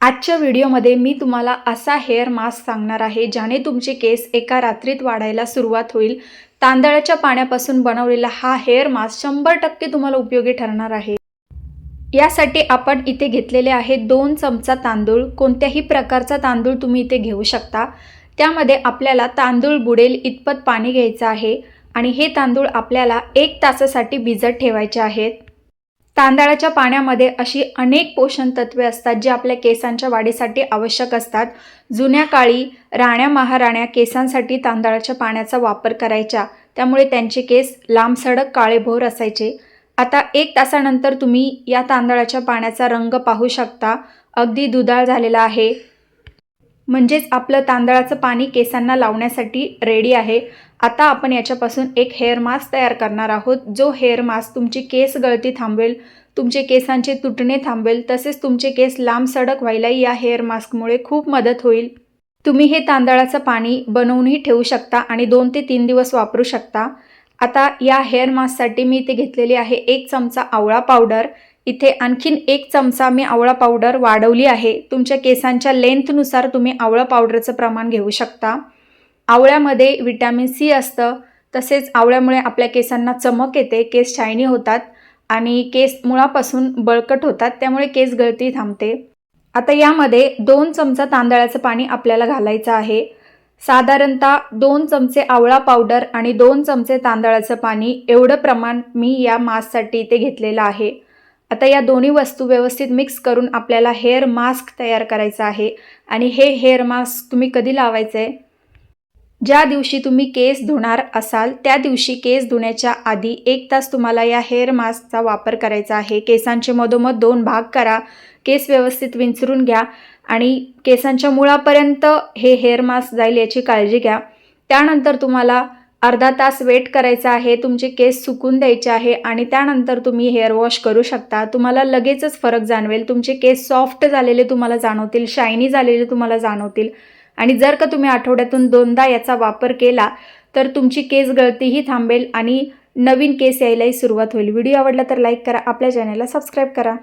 आजच्या व्हिडिओमध्ये मी तुम्हाला असा हेअर मास्क सांगणार आहे ज्याने तुमचे केस एका रात्रीत वाढायला सुरुवात होईल. तांदळाच्या पाण्यापासून बनवलेला हा हेअर मास्क शंभर टक्के तुम्हाला उपयोगी ठरणार आहे. यासाठी आपण इथे घेतलेले आहे दोन चमचा तांदूळ. कोणत्याही प्रकारचा तांदूळ तुम्ही इथे घेऊ शकता. त्यामध्ये आपल्याला तांदूळ बुडेल इतपत पाणी घ्यायचं आहे आणि हे तांदूळ आपल्याला एक तासासाठी भिजत ठेवायचे आहेत. तांदळाच्या पाण्यामध्ये अशी अनेक पोषण तत्वे असतात जी आपल्या केसांच्या वाढीसाठी आवश्यक असतात. जुन्या काळी राण्या महाराण्या केसांसाठी तांदळाच्या पाण्याचा वापर करायच्या. त्यामुळे त्यांचे केस लांबसडक काळेभोर असायचे. आता एक तासानंतर तुम्ही या तांदळाच्या पाण्याचा रंग पाहू शकता. अगदी दुधाळ झालेला आहे. म्हणजेच आपलं तांदळाचं पाणी केसांना लावण्यासाठी रेडी आहे. आता आपण याच्यापासून एक हेअर मास्क तयार करणार आहोत. जो हेअर मास्क तुमची केस गळती थांबवेल तुमचे केसांचे तुटणे थांबवेल तसेच तुमचे केस लांब सडक व्हायलाही या हेअर मास्कमुळे खूप मदत होईल. तुम्ही हे तांदळाचं पाणी बनवूनही ठेवू शकता आणि दोन ते तीन दिवस वापरू शकता. आता या हेअर मास्कसाठी मी इथे घेतलेली आहे एक चमचा आवळा पावडर इथे आणखीन एक चमचा मी आवळा पावडर वाढवली आहे. तुमच्या केसांच्या लेंथनुसार तुम्ही आवळा पावडरचं प्रमाण घेऊ शकता. आवळ्यामध्ये विटॅमिन सी असतं. तसेच आवळ्यामुळे आपल्या केसांना चमक येते केस शायनी होतात आणि केस मुळापासून बळकट होतात त्यामुळे केस गळती थांबते. आता यामध्ये दोन चमचा तांदळाचं पाणी आपल्याला घालायचं आहे. साधारणतः दोन चमचे आवळा पावडर आणि दोन चमचे तांदळाचं पाणी एवढं प्रमाण मी या मास्कसाठी इथे घेतलेलं आहे. आता या दोन्ही वस्तू व्यवस्थित मिक्स करून आपल्याला हेअर मास्क तयार करायचं आहे. आणि हे हेअर मास्क तुम्ही कधी लावायचं आहे ज्या दिवशी तुम्ही केस धुणार असाल त्या दिवशी केस धुण्याच्या आधी एक तास तुम्हाला या हेअर मास्कचा वापर करायचा आहे. केसांचे मधोमध दोन भाग करा. केस व्यवस्थित विंचरून घ्या. आणि केसांच्या मुळापर्यंत हे हेअर मास्क जाईल याची काळजी घ्या. त्यानंतर तुम्हाला अर्धा तास वेट करायचा आहे तुमचे केस सुकून द्यायचे आहे आणि त्यानंतर तुम्ही हेअर वॉश करू शकता. तुम्हाला लगेचच फरक जाणवेल. तुमचे केस सॉफ्ट झालेले तुम्हाला जाणवतील शायनी झालेले तुम्हाला जाणवतील. आणि जर का तुम्ही आठवड्यातून दोनदा याचा वापर केला तर तुमची केस गळतीही थांबेल आणि नवीन केस यायलाही सुरुवात होईल. व्हिडिओ आवडला तर लाईक करा आपल्या चॅनलला सबस्क्राईब करा.